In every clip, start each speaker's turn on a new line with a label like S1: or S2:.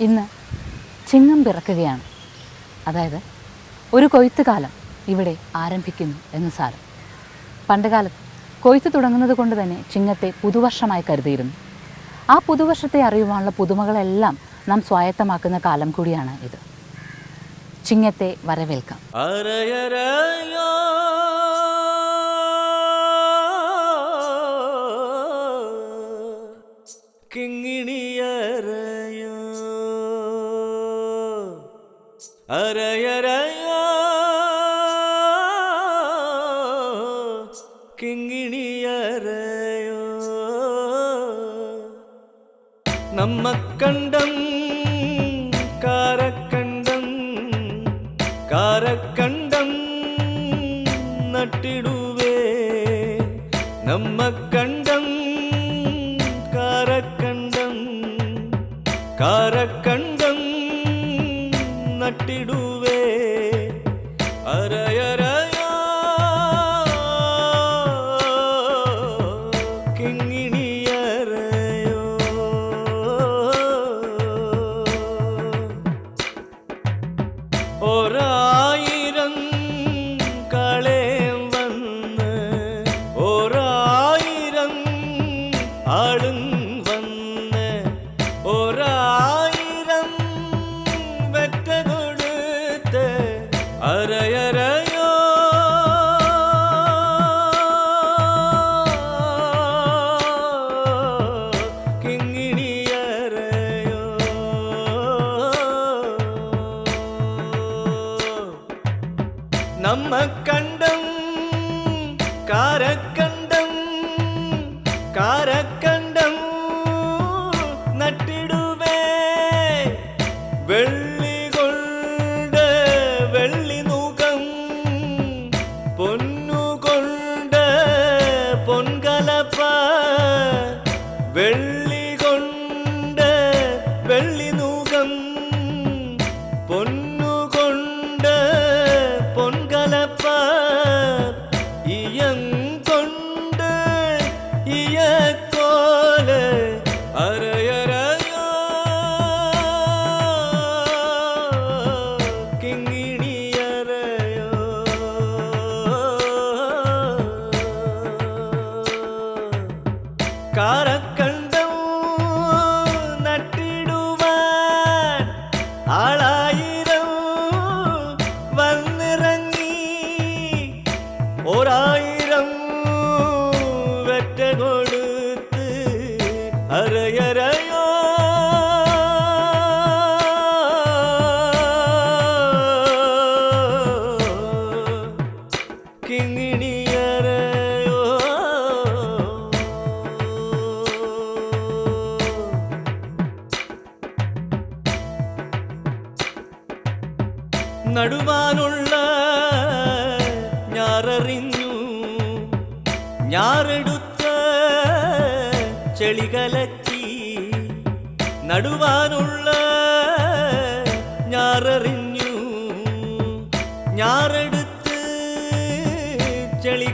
S1: ഇന്ന് ചിങ്ങം പിറക്കുകയാണ്. അതായത് ഒരു കൊയ്ത്ത് കാലം ഇവിടെ ആരംഭിക്കുന്നു എന്ന് സാരം. പണ്ടുകാലത്ത് കൊയ്ത്ത് തുടങ്ങുന്നത് കൊണ്ട് തന്നെ ചിങ്ങത്തെ പുതുവർഷമായി കരുതിയിരുന്നു. ആ പുതുവർഷത്തെ അറിയുവാനുള്ള പുതുമകളെല്ലാം നാം സ്വായത്തമാക്കുന്ന കാലം കൂടിയാണ് ഇത്. ചിങ്ങത്തെ വരവേൽക്കാം.
S2: അരയരയോ അരയരയോ കിങ്ങിണിയരയോ നമ്മക്കണ്ടം കാരക്കണ്ടം കാരക്കണ്ടം നട്ടിടുവേ. നമ്മക്കണ്ടം കാരക്കണ്ടം കാരക്കണ്ടം നട്ടിടുവേ അരയരയോ വെള്ളി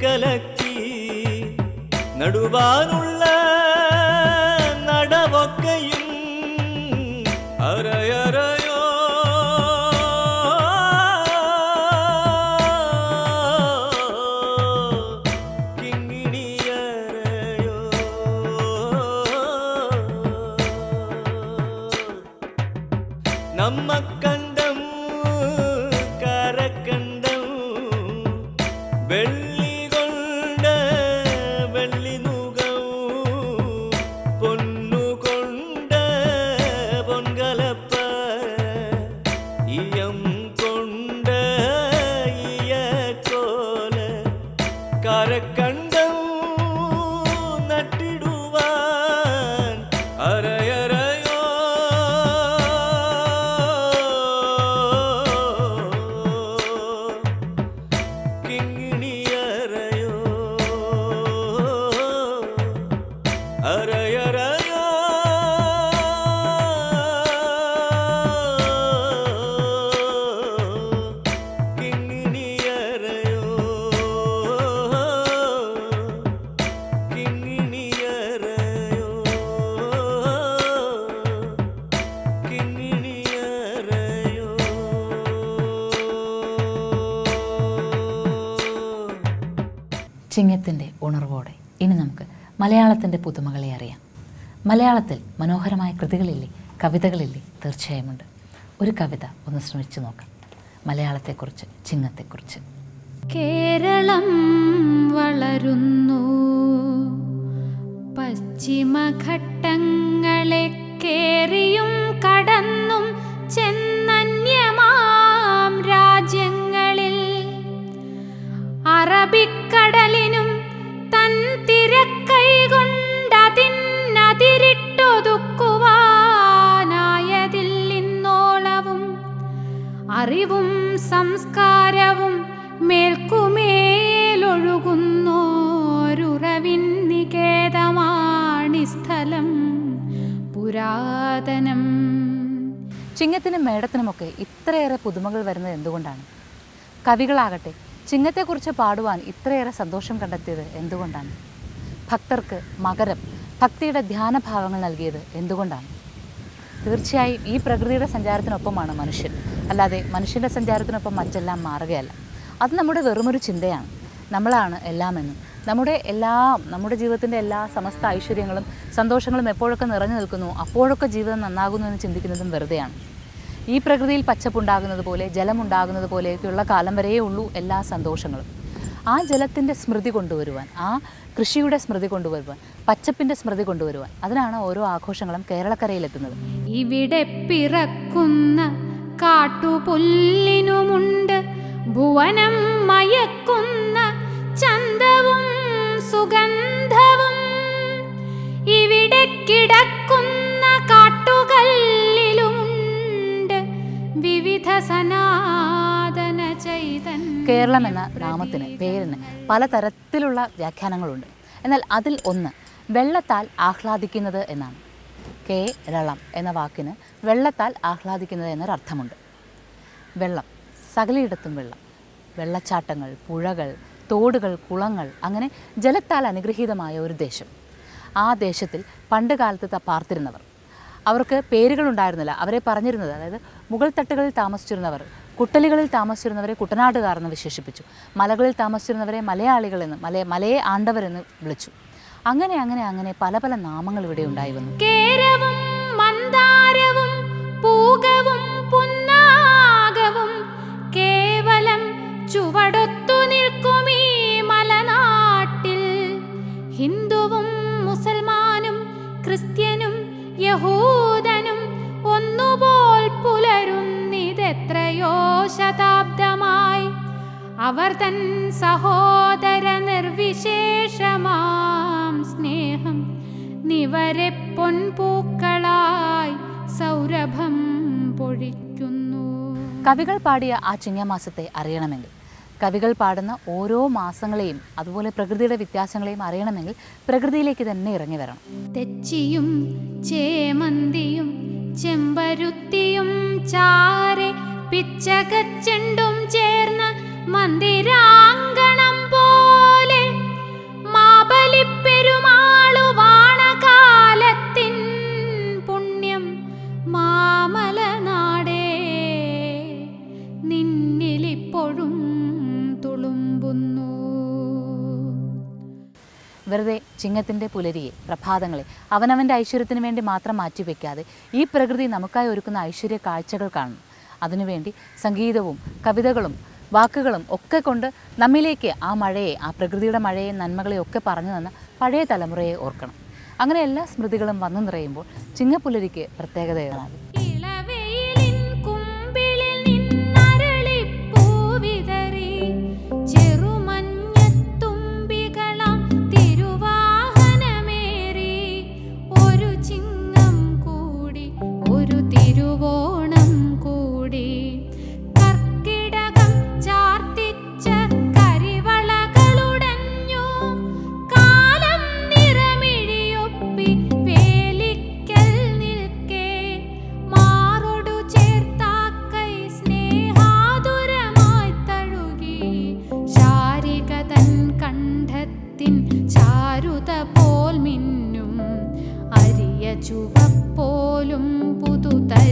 S2: ചെളികലക്കി നടുവാനുള്ള നടവൊക്കെയും അരയറയോ കിങ്ങിണിയരയോ. നമ്മ കണ്ടം
S1: ചിങ്ങത്തിന്റെ ഉണർവോടെ ഇനി നമുക്ക് മലയാളത്തിന്റെ പുതുമകളെ അറിയാം. മലയാളത്തിൽ മനോഹരമായ കൃതികളില്ലേ കവിതകളില്ലേ തീർച്ചയായുമുണ്ട്. ഒരു കവിത ഒന്ന് ശ്രമിച്ചു നോക്കാം. മലയാളത്തെക്കുറിച്ച് ചിങ്ങത്തെക്കുറിച്ച്.
S3: കേരളം വളരുന്നു. പശ്ചിമഘട്ടങ്ങളെ കേറിയും കടന്നും
S1: ചിങ്ങത്തിനും മേടത്തിനുമൊക്കെ ഇത്രയേറെ പുതുമകൾ വരുന്നത് എന്തുകൊണ്ടാണ്? കവികളാകട്ടെ ചിങ്ങത്തെക്കുറിച്ച് പാടുവാൻ ഇത്രയേറെ സന്തോഷം കണ്ടെത്തിയത് എന്തുകൊണ്ടാണ്? ഭക്തർക്ക് മകരം ഭക്തിയുടെ ധ്യാനഭാവങ്ങൾ നൽകിയത് എന്തുകൊണ്ടാണ്? തീർച്ചയായും ഈ പ്രകൃതിയുടെ സഞ്ചാരത്തിനൊപ്പമാണ് മനുഷ്യൻ. അല്ലാതെ മനുഷ്യന്റെ സഞ്ചാരത്തിനൊപ്പം മറ്റെല്ലാം മാറുകയല്ല. അത് നമ്മുടെ വെറുമൊരു ചിന്തയാണ്. നമ്മളാണ് എല്ലാമെന്നും. നമ്മുടെ എല്ലാ നമ്മുടെ ജീവിതത്തിന്റെ എല്ലാ സമസ്ത ഐശ്വര്യങ്ങളും സന്തോഷങ്ങളും എപ്പോഴൊക്കെ നിറഞ്ഞു നിൽക്കുന്നു അപ്പോഴൊക്കെ ജീവിതം നന്നാകുന്നു എന്ന് ചിന്തിക്കുന്നതും വെറുതെയാണ്. ഈ പ്രകൃതിയിൽ പച്ചപ്പുണ്ടാകുന്നത് പോലെ ജലമുണ്ടാകുന്നത് പോലെയൊക്കെയുള്ള കാലം വരെയേ ഉള്ളൂ എല്ലാ സന്തോഷങ്ങളും. ആ ജലത്തിന്റെ സ്മൃതി കൊണ്ടുവരുവാൻ ആ കൃഷിയുടെ സ്മൃതി കൊണ്ടുവരുവാൻ പച്ചപ്പിന്റെ സ്മൃതി കൊണ്ടുവരുവാൻ അതിനാണ് ഓരോ ആഘോഷങ്ങളും കേരളക്കരയിലെത്തുന്നത്.
S3: ഇവിടെ പിറക്കുന്ന കാട്ടുപുല്ലിനുമുണ്ട് ഭുവനം മയക്കുന്ന സുഗന്ധവും ഇവിടെ കിടക്കുന്ന കാട്ടുകല്ലിലുമുണ്ട് വിവിധ സനാതന ചൈതന്യം
S1: കേരളം എന്ന നാമത്തിന് പേരിന് പലതരത്തിലുള്ള വ്യാഖ്യാനങ്ങളുണ്ട്. എന്നാൽ അതിൽ ഒന്ന് വെള്ളത്താൽ ആഹ്ലാദിക്കുന്നത് എന്നാണ്. കേരളം എന്ന വാക്കിന് വെള്ളത്താൽ ആഹ്ലാദിക്കുന്നത് എന്നൊരർത്ഥമുണ്ട്. വെള്ളം സകലയിടത്തും വെള്ളം. വെള്ളച്ചാട്ടങ്ങൾ പുഴകൾ തോടുകൾ കുളങ്ങൾ അങ്ങനെ ജലത്താൽ അനുഗ്രഹീതമായ ഒരു ദേശം. ആ ദേശത്തിൽ പണ്ട് കാലത്ത് പാർത്തിരുന്നവർ. അവർക്ക് പേരുകളുണ്ടായിരുന്നില്ല. അവരെ പറഞ്ഞിരുന്നത് അതായത് മുഗൾ തട്ടുകളിൽ താമസിച്ചിരുന്നവർ കുട്ടലികളിൽ താമസിച്ചിരുന്നവരെ കുട്ടനാട്ടുകാർ എന്ന് വിശേഷിപ്പിച്ചു. മലകളിൽ താമസിച്ചിരുന്നവരെ മലയാളികളെന്ന് മല മലയെ ആണ്ടവരെന്ന് വിളിച്ചു. അങ്ങനെ അങ്ങനെ അങ്ങനെ പല പല നാമങ്ങൾ ഇവിടെ ഉണ്ടായി വന്നു.
S3: കേരവും മന്ദാരവും പൂകവും പുന്നാകവും കേവലം ചുവടൊത്തു യഹൂദനും ഒന്നുപോൽ പുലരുന്നിതെത്രയോ ശതാബ്ദമായി. അവർ തൻ സഹോദര നിർവിശേഷമാം സ്നേഹം നിവരെ പൊൻപൂക്കളായി സൗരഭം പൊഴിക്കുന്നു.
S1: കവികൾ പാടിയ ആ ചിങ്ങമാസത്തെ അറിയണമെങ്കിൽ കവികൾ പാടുന്ന ഓരോ മാസങ്ങളെയും അതുപോലെ പ്രകൃതിയുടെ വ്യത്യാസങ്ങളെയും അറിയണമെങ്കിൽ പ്രകൃതിയിലേക്ക് തന്നെ ഇറങ്ങി വരണം.
S3: തെച്ചിയും ചേമന്തിയും ചെമ്പരുത്തിയും ചാരെ പിച്ചകച്ചെണ്ടും ചേർന്ന മന്ദിരാങ്കണം
S1: വെറുതെ ചിങ്ങത്തിന്റെ പുലരിയെ പ്രഭാതങ്ങളെ അവനവന്റെ ഐശ്വര്യത്തിന് വേണ്ടി മാത്രം മാറ്റിവെക്കാതെ ഈ പ്രകൃതി നമുക്കായി ഒരുക്കുന്ന ഐശ്വര്യ കാഴ്ചകൾ കാണണം. അതിനുവേണ്ടി സംഗീതവും കവിതകളും വാക്കുകളും ഒക്കെ കൊണ്ട് നമ്മിലേക്ക് ആ മഴയെ ആ പ്രകൃതിയുടെ മഴയെ നന്മകളെ ഒക്കെ പറഞ്ഞു തന്ന പഴയ തലമുറയെ ഓർക്കണം. അങ്ങനെ എല്ലാ സ്മൃതികളും വന്നു നിറയുമ്പോൾ ചിങ്ങപ്പുലരിക്ക് പ്രത്യേകതകളാണ്.
S3: ഒരു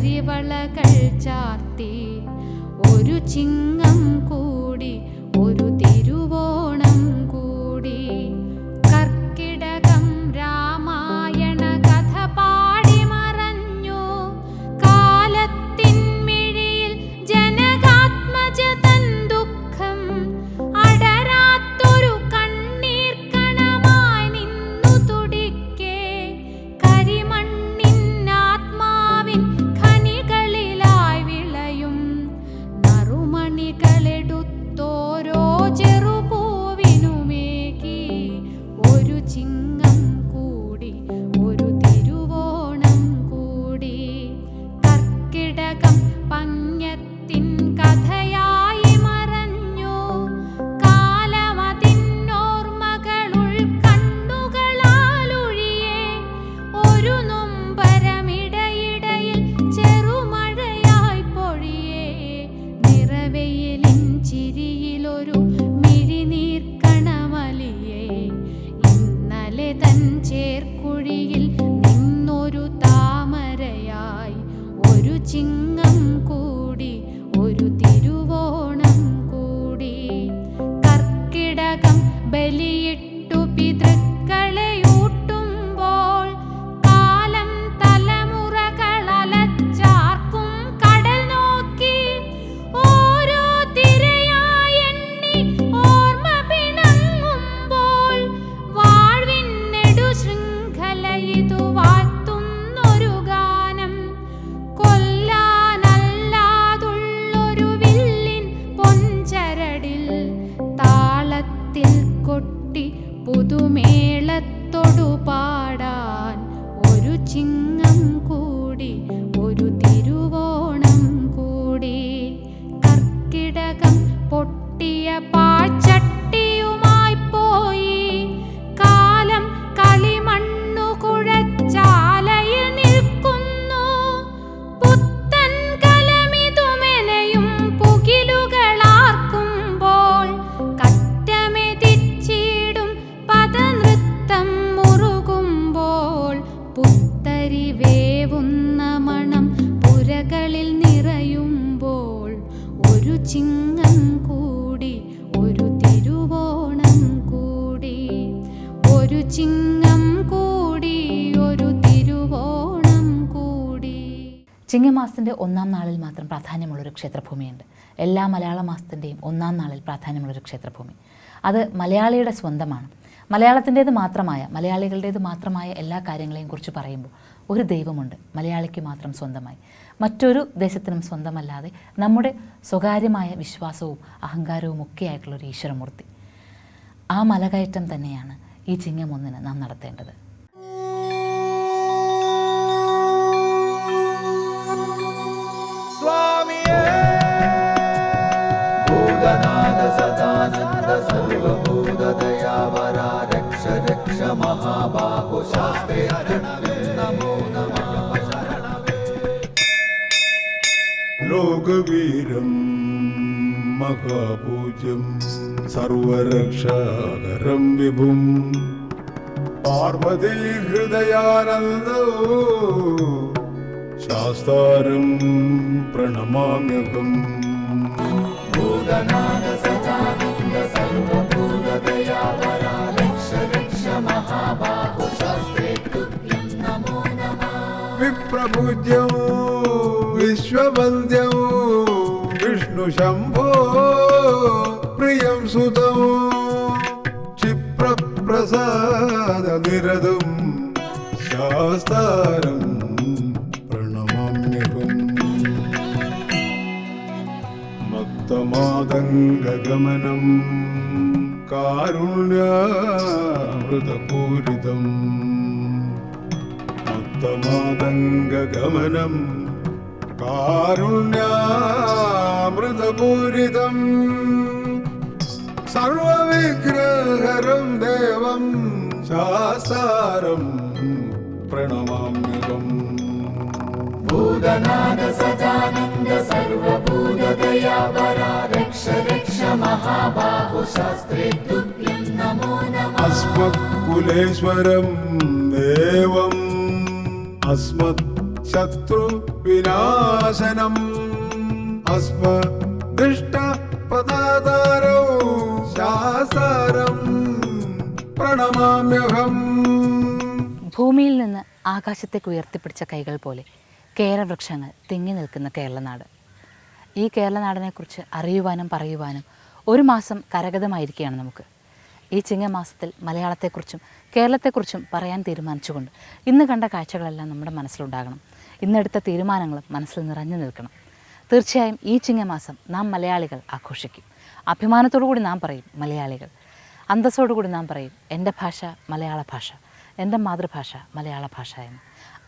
S3: പുതുതരിവളകൾ ചാർത്തി ഒരു ചിങ്ങം കൂടി ചിങ്ങം കൂടി ഒരു തിരുവോണം കൂടി. ഒരു ചിങ്ങം കൂടി ഒരു തിരുവോണം കൂടി.
S1: ചിങ്ങമാസത്തിന്റെ ഒന്നാം നാളിൽ മാത്രം പ്രാധാന്യമുള്ളൊരു ക്ഷേത്രഭൂമിയുണ്ട്. എല്ലാ മലയാള മാസത്തിന്റെയും ഒന്നാം നാളിൽ പ്രാധാന്യമുള്ളൊരു ക്ഷേത്രഭൂമി. അത് മലയാളിയുടെ സ്വന്തമാണ്. മലയാളത്തിന്റേത് മാത്രമായ മലയാളികളുടേത് മാത്രമായ എല്ലാ കാര്യങ്ങളെയും കുറിച്ച് പറയുമ്പോൾ ഒരു ദൈവമുണ്ട് മലയാളിക്ക് മാത്രം സ്വന്തമായി. മറ്റൊരു ദേശത്തിനും സ്വന്തമല്ലാതെ നമ്മുടെ സ്വകാര്യമായ വിശ്വാസവും അഹങ്കാരവും ഒക്കെ ആയിട്ടുള്ളൊരു ഈശ്വരമൂർത്തി. ആ മലകയറ്റം തന്നെയാണ് ഈ ചിങ്ങം ഒന്നിന് നാം നടത്തേണ്ടത്.
S4: ലോകവീരം മഹാപൂജ്യം സർവരക്ഷാകരം വിഭും. പാർവതി ഹൃദയാനന്ദോ ശാസ്താരം പ്രണമാമ്യഹം.
S5: ഭൂതനാഥ സദാനന്ദ സർവഭൂതദയാവരാ രക്ഷ രക്ഷ മഹാബാഹു ശാസ്ത്രേ തുഭ്യം നമോ നമഃ
S4: വിപ്രപൂജ്യം വിശ്വവന്ദ്യം വിഷ്ണു ശംഭോ പ്രിയം സുതം ക്ഷിപ്രപ്രസാദ നിരതും ശാസ്താരം പ്രണമാമ്യഹം മത്തമാതംഗഗമനം കാരുണ്യാമൃതപൂരിതം മത്തമാതംഗഗമനം കാരുണ്യാമൃതപൂരിതം. സർവവിഗ്രഹരം ദേവം ശാസാരം പ്രണമാമ്യകം.
S5: ഭൂതനാഥ സദാനന്ദ സർവഭൂതദയാപരാ രക്ഷ രക്ഷ മഹാബാഹു ശാസ്ത്രീ തുഭ്യം നമോ നമഃ
S4: അസ്മത്കുലേശ്വരം ദേവം. അസ്മത് ശത്രു വിനാശനം അസ്മദിഷ്ട പദാതാരോ ശാസാരം പ്രണമാമ്യഹം.
S1: ഭൂമിയിൽ നിന്ന് ആകാശത്തേക്ക് ഉയർത്തിപ്പിടിച്ച കൈകൾ പോലെ കേരവൃക്ഷങ്ങൾ തിങ്ങി നിൽക്കുന്ന കേരളനാട്. ഈ കേരളനാടിനെക്കുറിച്ച് അറിയുവാനും പറയുവാനും ഒരു മാസം കരഗതമായിരിക്കുകയാണ് നമുക്ക്. ഈ ചിങ്ങമാസത്തിൽ മലയാളത്തെക്കുറിച്ചും കേരളത്തെക്കുറിച്ചും പറയാൻ തീരുമാനിച്ചുകൊണ്ട് ഇന്ന് കണ്ട കാഴ്ചകളെല്ലാം നമ്മുടെ മനസ്സിലുണ്ടാകണം. ഇന്നെടുത്ത തീരുമാനങ്ങളും മനസ്സിൽ നിറഞ്ഞു നിൽക്കണം. തീർച്ചയായും ഈ ചിങ്ങമാസം നാം മലയാളികൾ ആഘോഷിക്കും. അഭിമാനത്തോടു കൂടി നാം പറയും മലയാളികൾ. അന്തസ്സോടു കൂടി നാം പറയും എന്റെ ഭാഷ മലയാള ഭാഷ എന്റെ മാതൃഭാഷ മലയാള ഭാഷ എന്ന്.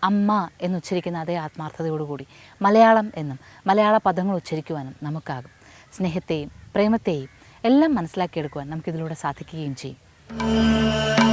S1: അമ്മ എന്നുച്ചരിക്കുന്ന അതേ ആത്മാർത്ഥതയോടുകൂടി മലയാളം എന്നും മലയാള പദങ്ങൾ ഉച്ചരിക്കുവാനും നമുക്കാകും. സ്നേഹത്തെയും പ്രേമത്തെയും എല്ലാം മനസ്സിലാക്കിയെടുക്കുവാൻ നമുക്കിതിലൂടെ സാധിക്കുകയും ചെയ്യും.